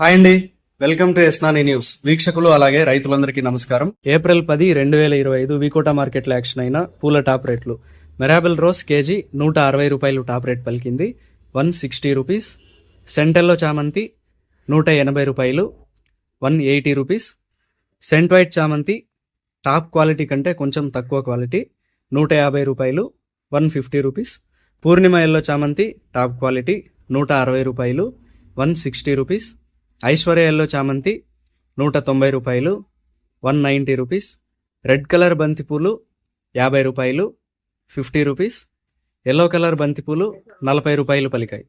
Hi అండి. Welcome to ఎస్నాని news. వీక్షకులు అలాగే రైతులందరికీ నమస్కారం. ఏప్రిల్ పది రెండు వేల ఇరవై ఐదు వీకోటా మార్కెట్లో యాక్షన్ అయిన పూల టాప్ రేట్లు. మెరాబెల్ రోజ్ కేజీ నూట అరవై రూపాయలు టాప్ రేట్ పలికింది. One sixty rupees. సెంటెల్లో చామంతి నూట ఎనభై రూపాయలు. One eighty rupees. Scent white చామంతి టాప్ క్వాలిటీ కంటే కొంచెం తక్కువ క్వాలిటీ నూట యాభై రూపాయలు. One fifty rupees. Purnima yellow చామంతి టాప్ క్వాలిటీ నూట అరవై రూపాయలు. One sixty rupees. Aishwarya yellow చామంతి నూట తొంభై రూపాయలు one ninety rupees. Red colour బంతిపూలు యాభై రూపాయలు ఫిఫ్టీ రూపీస్. ఎల్లో కలర్ బంతిపూలు నలభై రూపాయలు పలికాయి.